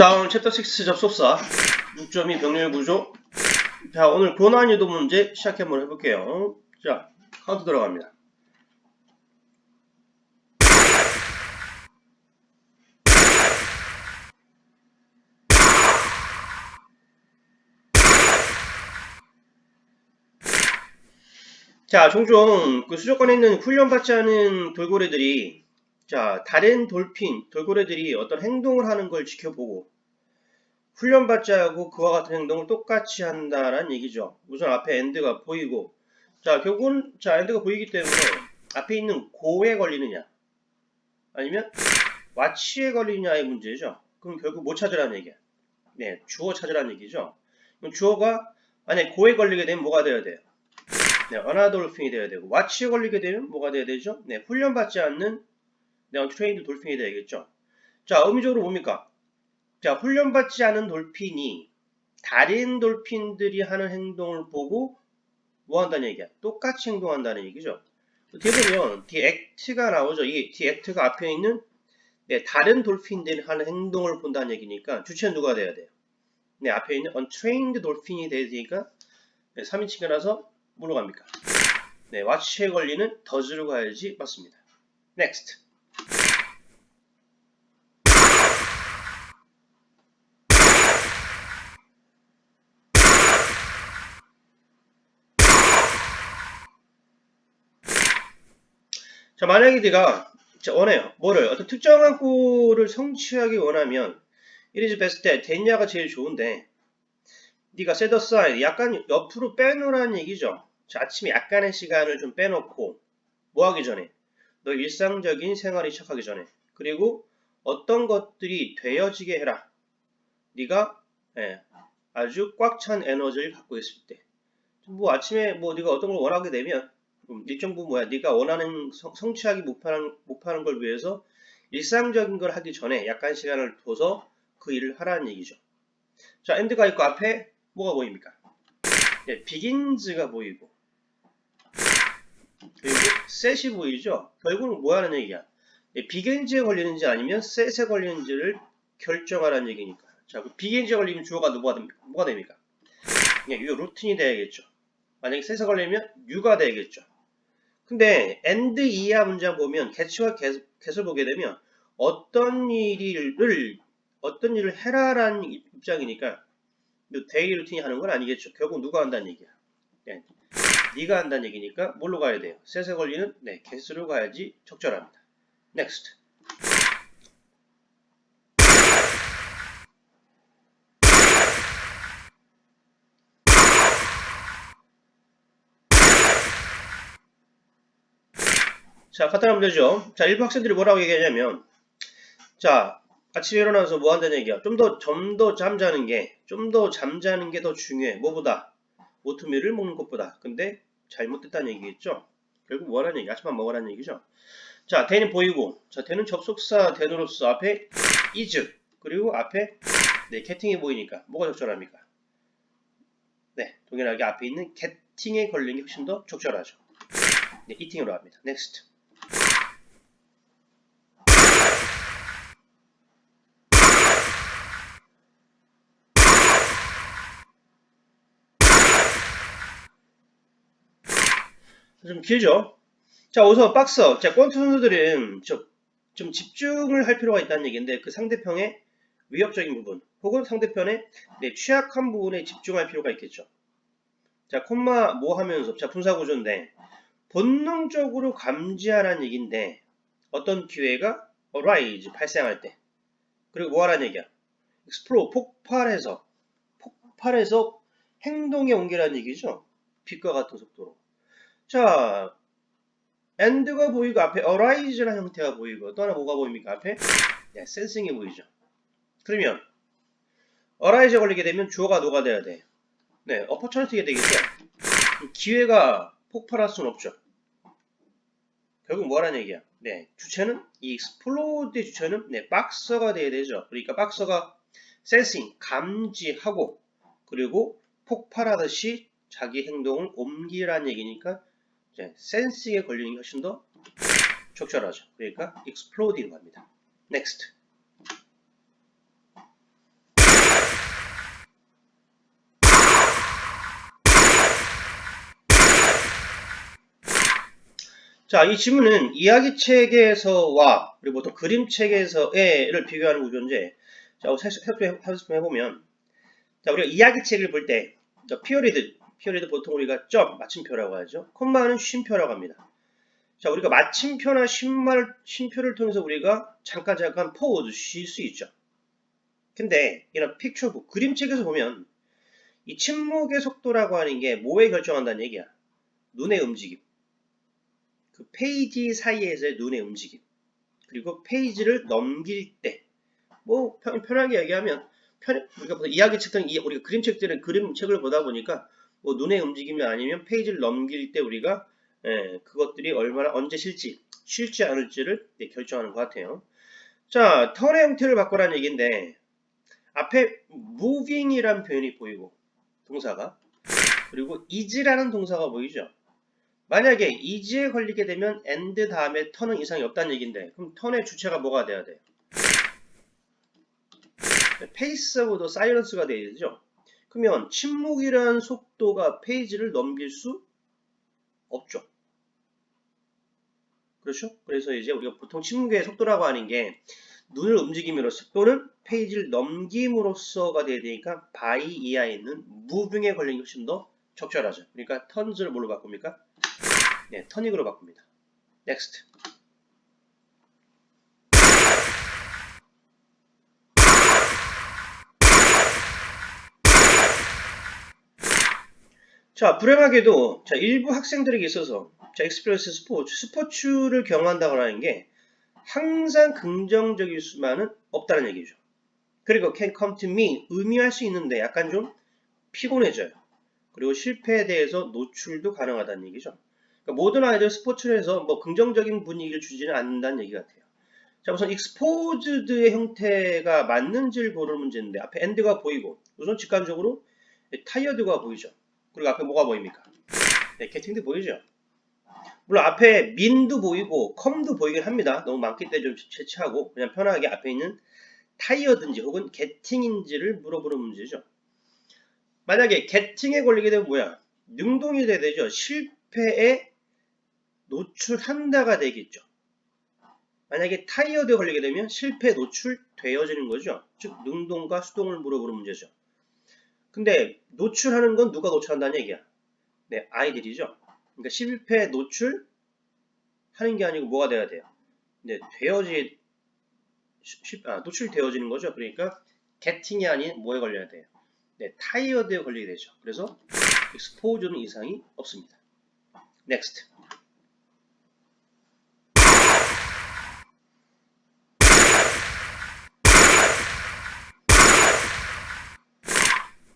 자, 오늘 챕터 6 접속사 6.2 병렬 구조. 자, 오늘 고난이도 문제 시작해 한번 해볼게요. 자, 카운트 들어갑니다. 자, 종종 그 수족관에 있는 훈련받지 않은 돌고래들이 자, 다른 돌핀, 돌고래들이 어떤 행동을 하는 걸 지켜보고 훈련받지 않고 그와 같은 행동을 똑같이 한다라는 얘기죠. 우선 앞에 엔드가 보이고 자, 결국은 자, 엔드가 보이기 때문에 앞에 있는 고에 걸리느냐 아니면 와치에 걸리느냐의 문제죠. 그럼 결국 뭐 찾으라는 얘기야? 네, 주어 찾으라는 얘기죠. 그럼 주어가 만약에 고에 걸리게 되면 뭐가 돼야 돼요? 네, 어나돌핀이 돼야 되고 와치에 걸리게 되면 뭐가 돼야 되죠? 네, 훈련받지 않는 네, 언트레인드 돌핀이 돼야겠죠. 자, 의미적으로 뭡니까? 자, 훈련받지 않은 돌핀이 다른 돌핀들이 하는 행동을 보고 뭐 한다는 얘기야? 똑같이 행동한다는 얘기죠. 어떻게 보면 the act가 나오죠. 이 the act가 앞에 있는 네, 다른 돌핀들이 하는 행동을 본다는 얘기니까 주체는 누가 돼야 돼요? 네, 앞에 있는 untrained 돌핀이 되니까 네, 3인칭이라서 뭐로 갑니까? 네, 와치에 걸리는 더즈로 가야지 맞습니다. next. 자, 만약에 네가 자, 원해요. 뭐를? 어떤 특정한 꼴을 성취하기 원하면 it is best that 됐냐가 제일 좋은데 네가 set aside 약간 옆으로 빼놓으라는 얘기죠. 자, 아침에 약간의 시간을 좀 빼놓고 뭐 하기 전에 너 일상적인 생활이 시작하기 전에 그리고 어떤 것들이 되어지게 해라. 네가 예, 아주 꽉 찬 에너지를 갖고 있을 때. 뭐 아침에 뭐 네가 어떤 걸 원하게 되면 음, 일정 부분 뭐야 네가 원하는 성, 성취하기 못하는 못하는 걸 위해서 일상적인 걸 하기 전에 약간 시간을 둬서 그 일을 하라는 얘기죠. 자, 엔드가 있고 앞에 뭐가 보입니까? 네, 비긴즈가 보이고 그리고 셋이 보이죠? 결국은 뭐 하는 얘기야? 네, 비긴즈에 걸리는지 아니면 셋에 걸리는지를 결정하라는 얘기니까. 자, 그 비긴즈에 걸리면 주어가 누가 됩니까? 뭐가 됩니까? 네, 이 루틴이 돼야겠죠. 만약에 셋에 걸리면 유가 되겠죠. 근데 and 이하 문장 보면 개치와 get을 보게 되면 어떤 일을 어떤 일을 해라라는 입장이니까 데일리 루틴이 하는 건 아니겠죠. 결국 누가 한다는 얘기야. 네. 네가 한다는 얘기니까 뭘로 가야 돼요? 셋에 걸리는 네, get으로 가야지 적절합니다. next. 자, 카타하면 되죠. 자, 일부 학생들이 뭐라고 얘기하냐면, 자, 아침에 일어나서 뭐 한다는 얘기야. 좀 더, 좀 더 잠자는 게, 좀 더 잠자는 게 더 중요해. 뭐보다? 오트밀을 먹는 것보다. 근데 잘못됐다는 얘기겠죠? 결국 뭐라는 얘기? 아침만 먹으라는 얘기죠? 자, 대는 보이고, 자, 대는 접속사 대노로서 앞에 is, 그리고 앞에, 네, 캐팅이 보이니까. 뭐가 적절합니까? 네, 동일하게 앞에 있는 getting에 걸린 게 훨씬 더 적절하죠. 네, eating으로 합니다. next. 좀 길죠? 자, 우선 박스. 자, 권투 선수들은 저, 좀 집중을 할 필요가 있다는 얘기인데 그 상대편의 위협적인 부분 혹은 상대편의 네, 취약한 부분에 집중할 필요가 있겠죠. 자, 콤마 뭐 하면서 자, 분사 구조인데 본능적으로 감지하라는 얘기인데 어떤 기회가 arise 발생할 때 그리고 뭐 하라는 얘기야? explode 폭발해서 폭발해서 행동에 옮기라는 얘기죠. 빛과 같은 속도로. 자, and가 보이고 앞에 arise라는 형태가 보이고 또 하나 뭐가 보입니까? 앞에 네, 센싱이 보이죠. 그러면 arise에 걸리게 되면 주어가 누가 돼야 돼? 네, opportunity가 되겠죠. 기회가 폭발할 수는 없죠. 결국 뭐라는 얘기야? 네, 주체는 이 explode의 주체는 네, 박서가 돼야 되죠. 그러니까 박서가 sensing 감지하고 그리고 폭발하듯이 자기 행동을 옮기라는 얘기니까 네, 센싱에 걸리는 게 훨씬 더 적절하죠. 그러니까 exploding 갑니다. next. 자, 이 질문은 이야기 체계에서와 그리고 보통 그림 체계에서의를 비교하는 구조인데, 자, 살짝 해보면, 자, 우리가 이야기 책을 볼 때, 피어리드 피어리드 보통 우리가 점, 마침표라고 하죠. 콤마는 쉼표라고 합니다. 자, 우리가 마침표나 쉼말, 쉼표를 통해서 우리가 잠깐 잠깐 포워드 쉴 수 있죠. 근데 이런 픽처북, 그림책에서 보면 이 침묵의 속도라고 하는 게 뭐에 결정한다는 얘기야? 눈의 움직임. 그 페이지 사이에서의 눈의 움직임. 그리고 페이지를 넘길 때. 뭐 편, 하게 얘기하면 편, 우리가 보통 이야기책들은 우리가 그림책들은 그림책을 보다 보니까 뭐 눈의 움직임이 아니면 페이지를 넘길 때 우리가 예, 그것들이 얼마나 언제 실지, 실지 않을지를 네, 결정하는 것 같아요. 자, 턴의 형태를 바꾸라는 얘기인데 앞에 moving이란 표현이 보이고 동사가 그리고 is라는 동사가 보이죠. 만약에 is에 걸리게 되면 and 다음에 턴은 이상이 없다는 얘기인데 그럼 턴의 주체가 뭐가 돼야 돼요? 페이스하고도 사이런스가 돼야 되죠. 그러면 침묵이라는 속도가 페이지를 넘길 수 없죠. 그렇죠? 그래서 이제 우리가 보통 침묵의 속도라고 하는 게 눈을 움직임으로써 또는 페이지를 넘김으로써가 돼야 되니까 by 이하에 있는 moving에 걸린 게 훨씬 더 적절하죠. 그러니까 턴즈를 뭘로 바꿉니까? 네, 터닝으로 바꿉니다. next. 자, 불행하게도 자, 일부 학생들에게 있어서 자, 익스프레스 스포츠, 스포츠를 경험한다고 하는 게 항상 긍정적일 수만은 없다는 얘기죠. 그리고 can come to me 의미할 수 있는데 약간 좀 피곤해져요. 그리고 실패에 대해서 노출도 가능하다는 얘기죠. 그러니까 모든 아이들 스포츠를 해서 뭐 긍정적인 분위기를 주지는 않는다는 얘기 같아요. 자, 우선 exposed의 형태가 맞는지를 고르는 문제인데 앞에 end가 보이고 우선 직관적으로 tired가 보이죠. 그리고 앞에 뭐가 보입니까? 네, getting도 보이죠. 물론 앞에 민도 보이고 컴도 보이긴 합니다. 너무 많기 때문에 좀 채취하고 그냥 편하게 앞에 있는 타이어든지 혹은 getting인지를 물어보는 문제죠. 만약에 getting에 걸리게 되면 뭐야? 능동이 돼야 되죠. 실패에 노출한다가 되겠죠. 만약에 타이어드에 걸리게 되면 실패 노출되어지는 거죠. 즉 능동과 수동을 물어보는 문제죠. 근데 노출하는 건 누가 노출한다는 얘기야? 네, 아이들이죠. 그러니까 실패 노출 하는 게 아니고 뭐가 돼야 돼요? 네, 되어지 아, 노출되어지는 거죠. 그러니까 getting이 아닌 뭐에 걸려야 돼요? 네, tired에 걸리게 되죠. 그래서 exposure는 이상이 없습니다. next.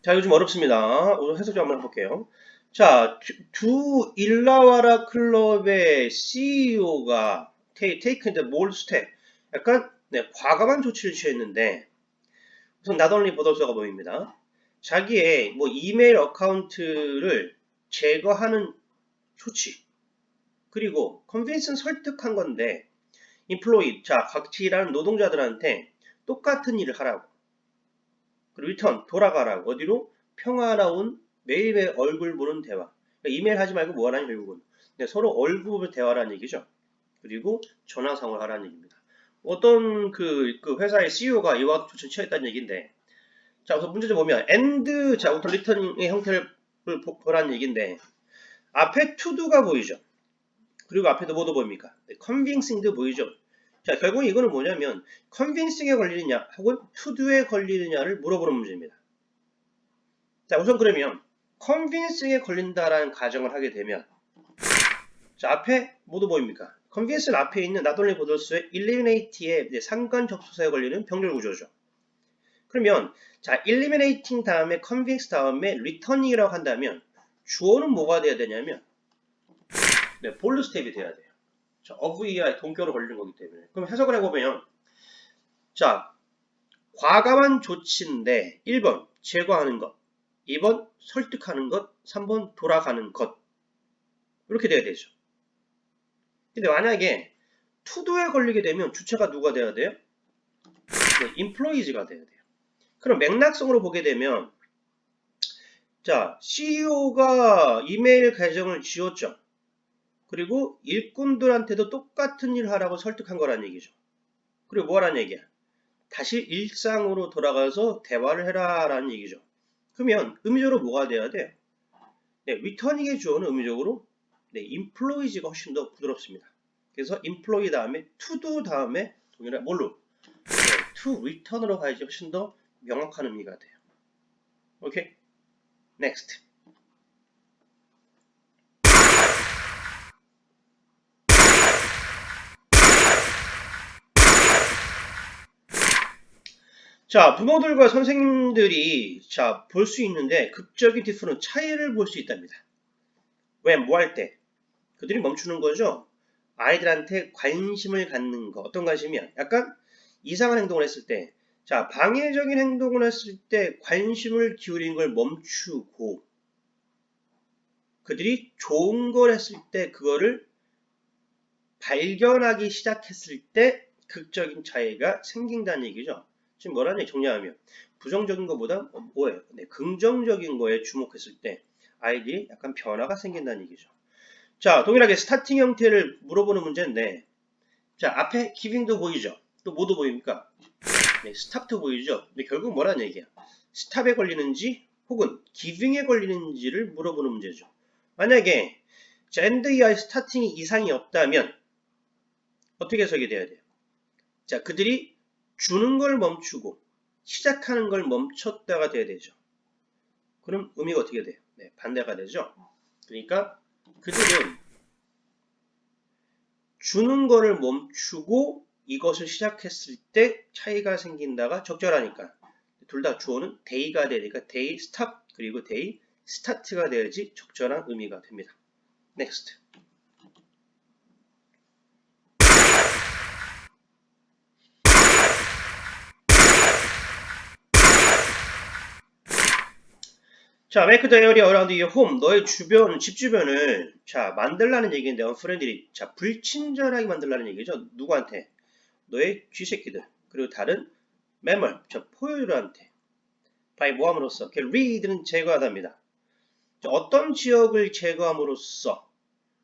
자, 좀 어렵습니다. 해석 좀 한번 해볼게요. 자, 두 일라와라 클럽의 CEO가 taken the bold step. 약간 네, 과감한 조치를 취했는데 우선 나덜리 보더서가 보입니다. 자기의 뭐 이메일 어카운트를 제거하는 조치 그리고 컨빈스는 설득한 건데 인플로이 자 일하는 노동자들한테 똑같은 일을 하라고 리턴 돌아가라고 어디로 평화로운 매일매일 얼굴 보는 대화. 그러니까 이메일 하지 말고 뭐 하라니 결국은. 네, 서로 얼굴 대화라는 얘기죠. 그리고 전화상을 하라는 얘기입니다. 어떤 그, 그 회사의 CEO가 이와 같은 조치를 취했다는 얘기인데 자 우선 문제 좀 보면 end 자 우선 리턴의 형태를 보라는 얘기인데 앞에 to도가 보이죠. 그리고 앞에도 뭐도 보입니까? 네, convincing도 보이죠. 자 결국 이거는 뭐냐면 convincing에 걸리느냐 혹은 to도에 걸리느냐를 물어보는 문제입니다. 자 우선 그러면 컨빈스에 걸린다라는 가정을 하게 되면 자 앞에 모두 보입니까? 컨빈스는 앞에 있는 나돌리 보더스의 일리미네이티의 상관 접속사에 걸리는 병렬 구조죠. 그러면 자 일리미네이팅 다음에 컨빈스 다음에 리터닝이라고 한다면 주어는 뭐가 돼야 되냐면 네, 볼드 스텝이 돼야 돼요. 자, 어브이와 동격으로 걸리는 거기 때문에 그럼 해석을 해보면 자 과감한 조치인데 1번 제거하는 것 2번 설득하는 것, 3번 돌아가는 것. 이렇게 돼야 되죠. 근데 만약에 투도에 걸리게 되면 주체가 누가 돼야 돼요? 네, 인플로이즈가 돼야 돼요. 그럼 맥락성으로 보게 되면 자, CEO가 이메일 계정을 지웠죠. 그리고 일꾼들한테도 똑같은 일 하라고 설득한 거란 얘기죠. 그리고 뭐라는 얘기야? 다시 일상으로 돌아가서 대화를 해라라는 얘기죠. 그러면 의미적으로 뭐가 돼야 돼? 네, 리터닝의 주어는 의미적으로 네, employees가 훨씬 더 부드럽습니다. 그래서 employee 다음에 to 다음에 동일한 뭘로? 네, return으로 가야지 훨씬 더 명확한 의미가 돼요. 오케이? next. 자, 부모들과 선생님들이 자, 볼 수 있는데 극적인 디프는 차이를 볼 수 있답니다. 왜? 뭐 할 때? 그들이 멈추는 거죠. 아이들한테 관심을 갖는 거. 어떤 관심이야? 약간 이상한 행동을 했을 때, 자, 방해적인 행동을 했을 때 관심을 기울이는 걸 멈추고, 그들이 좋은 걸 했을 때 그거를 발견하기 시작했을 때 극적인 차이가 생긴다는 얘기죠. 지금 얘기 정리하면 부정적인 것보다 뭐예요? 네, 긍정적인 거에 주목했을 때 아이들이 약간 변화가 생긴다는 얘기죠. 자, 동일하게 스타팅 형태를 물어보는 문제인데 자, 앞에 기빙도 보이죠? 또 뭐도 보입니까? 네, 스탑도 보이죠? 근데 결국 뭐라는 얘기야? 스탑에 걸리는지 혹은 기빙에 걸리는지를 물어보는 문제죠. 만약에 자, 엔드 이하의 스타팅이 이상이 없다면 어떻게 해석이 돼야 돼요? 자, 그들이 주는 걸 멈추고 시작하는 걸 멈췄다가 돼야 되죠. 그럼 의미가 어떻게 돼요? 네, 반대가 되죠. 그러니까 그들은 주는 거를 멈추고 이것을 시작했을 때 차이가 생긴다가 적절하니까 둘 다 주어는 day가 되니까 day stop 그리고 day start가 돼야지 적절한 의미가 됩니다. next. 자, make the area around your home. 너의 주변, 집 주변을 자 만들라는 얘기인데, 언프렌들이 자 불친절하게 만들라는 얘기죠. 누구한테? 너의 쥐새끼들 그리고 다른 매물, 자 포유류한테. by 모함으로써, get read는 제거하답니다. 자, 어떤 지역을 제거함으로써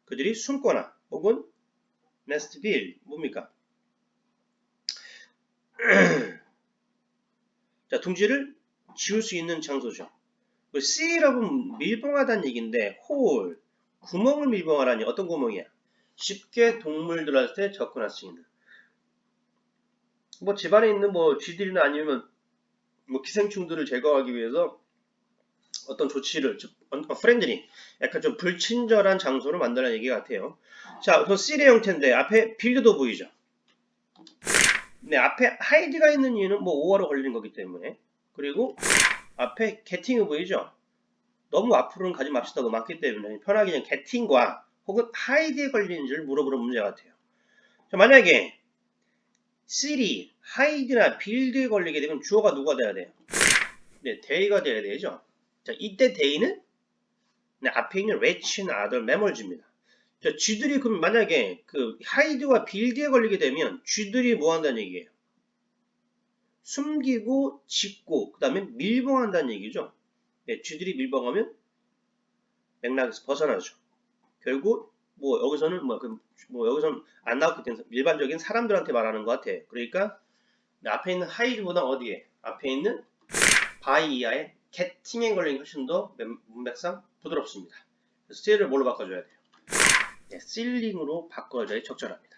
그들이 숨거나 혹은 nest build 뭡니까? 자, 둥지를 지울 수 있는 장소죠. 그 C라고 밀봉하다는 얘기인데 홀 구멍을 밀봉하라니 어떤 구멍이야? 쉽게 동물들한테 접근할 수 있는 뭐 집안에 있는 뭐 쥐들이나 아니면 뭐 기생충들을 제거하기 위해서 어떤 조치를 프렌들이 약간 좀 불친절한 장소를 만들라는 얘기 같아요. 자, 그 C의 형태인데 앞에 빌드도 보이죠. 네, 앞에 하이드가 있는 이유는 뭐 5화로 걸리는 거기 때문에 그리고 앞에 게팅이 보이죠? 너무 앞으로는 가지 맙시다. 너무 많기 때문에 편하게 그냥 게팅과 혹은 하이드에 걸리는지를 물어보는 문제 같아요. 자, 만약에 C리, 하이드나 빌드에 걸리게 되면 주어가 누가 돼야 돼요? 네, 데이가 돼야 되죠. 자, 이때 데이는 네, 앞에 있는 레치나 아들 매몰즈입니다. 자, 쥐들이 그럼 만약에 그 하이드와 빌드에 걸리게 되면 쥐들이 뭐 한다는 얘기예요? 숨기고 짓고 그 다음에 밀봉한다는 얘기죠. 네, 쥐들이 밀봉하면 맥락에서 벗어나죠. 결국 뭐 여기서는 뭐, 그, 뭐 여기서는 안 나왔기 때문에 일반적인 사람들한테 말하는 것 같아. 그러니까 앞에 있는 하이드보다 어디에? 앞에 있는 바이 이하의 게팅에 걸린 훨씬 더 문맥상 부드럽습니다. 스틸을 뭘로 바꿔줘야 돼요? 네, 실링으로 바꿔줘야 적절합니다.